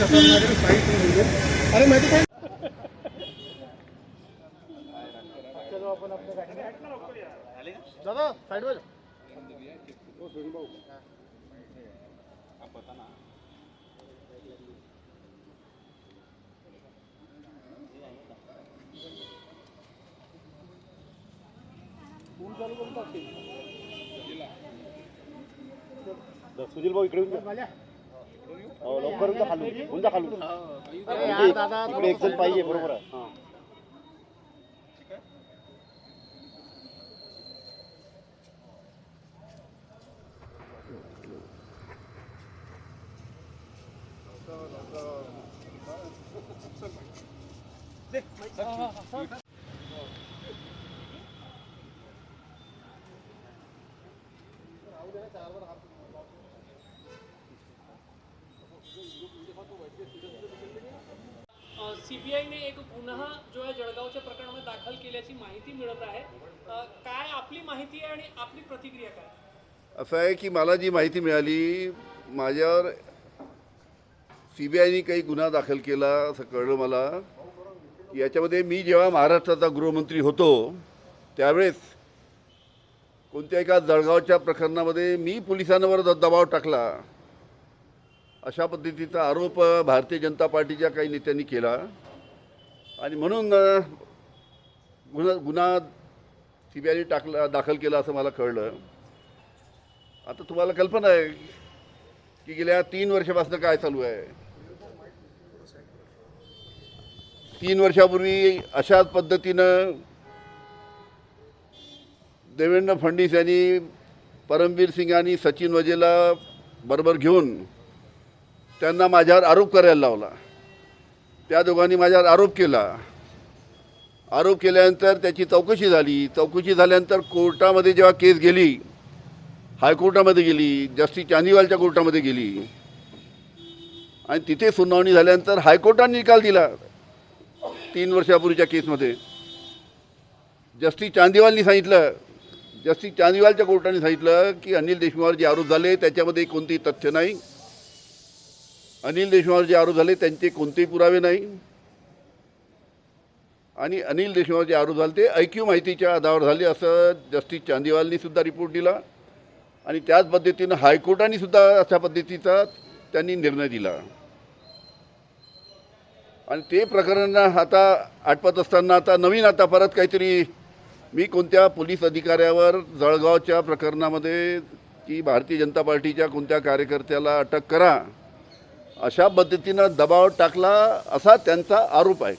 करणारे म्हणजे अरे माहिती काय आपण दादा साईडवर हो भाऊ चालू करून टाकते सुनील भाऊ इकडे लवकर येऊन जा खालून येऊन जा खालून अरे यार दादा इकडे एक जण पाहिजे बरोबर आहे हा. सीबीआयने एक गुन्हा जो आहे जळगावच्या प्रकरणामध्ये दाखल केल्याची माहिती मिळत आहे काय आपली माहिती आहे आणि आपली प्रतिक्रिया काय असं आहे की मला जी माहिती मिळाली माझ्यावर सी बी आयने काही गुन्हा दाखल केला असं कळलं मला याच्यामध्ये मी जेव्हा महाराष्ट्राचा गृहमंत्री होतो त्यावेळेस कोणत्या एका जळगावच्या प्रकरणामध्ये मी पोलिसांवर दबाव टाकला अशा पद्धतीचा आरोप भारतीय जनता पार्टीच्या काही नेत्यांनी केला. आणि म्हणून गुन्हा गुन्हा सी बी आयने टाकला दाखल केला असं मला कळलं. आता तुम्हाला कल्पना आहे की गेल्या तीन वर्षापासून काय चालू आहे? तीन वर्षापूर्वी अशाच पद्धतीनं देवेंद्र फडणवीस यांनी परमबीर सिंग आणि सचिन वजेला बरोबर घेऊन त्यांना माझ्यावर आरोप करायला लावला. त्या दोघांनी माझ्यावर आरोप केला. आरोप केल्यानंतर त्याची चौकशी झाली. चौकशी झाल्यानंतर कोर्टामध्ये जेव्हा केस गेली हायकोर्टामध्ये गेली जस्टिस चांदीवालच्या कोर्टामध्ये गेली आणि तिथे सुनावणी झाल्यानंतर हायकोर्टाने निकाल दिला तीन वर्षापूर्वीच्या केसमध्ये. जस्टिस चांदीवालनी सांगितलं जस्टिस चांदीवालच्या कोर्टाने सांगितलं की अनिल देशमुखवर जे आरोप झाले त्याच्यामध्ये कोणतेही तथ्य नाही. अनिल देशमुखावर जे आरोप झाले त्यांचे कोणतेही पुरावे नाही. आणि अनिल देशमुखावर जे आरोप झाले ते ऐक्यू माहितीच्या आधारावर झाले असं जस्टिस चांदीवालनी सुद्धा रिपोर्ट दिला. आणि त्याच पद्धतीनं हायकोर्टाने सुद्धा अशा पद्धतीचा त्यांनी निर्णय दिला. आणि ते प्रकरण आता आटपत असताना आता नवीन आता परत काहीतरी मी कोणत्या पोलीस अधिकाऱ्यावर जळगावच्या प्रकरणामध्ये की भारतीय जनता पार्टीच्या कोणत्या कार्यकर्त्याला अटक करा अशा पद्धतीनं दबाव टाकला असा त्यांचा आरोप आहे.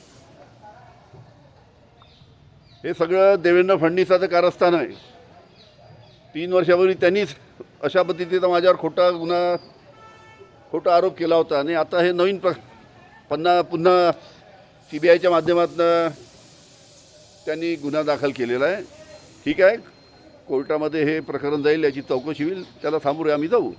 हे सगळं देवेंद्र फडणवीसाचं कारस्थान आहे. तीन वर्षापूर्वी त्यांनीच अशा पद्धतीचा माझ्यावर खोटा गुन्हा खोटा आरोप केला होता. आणि आता हे नवीन प्र पुन्हा पुन्हा सी बी आयच्या माध्यमातून त्यांनी गुन्हा दाखल केलेला आहे. ठीक आहे. कोर्टामध्ये हे प्रकरण जाईल याची चौकशी होईल. त्याला सामोरे आम्ही जाऊ.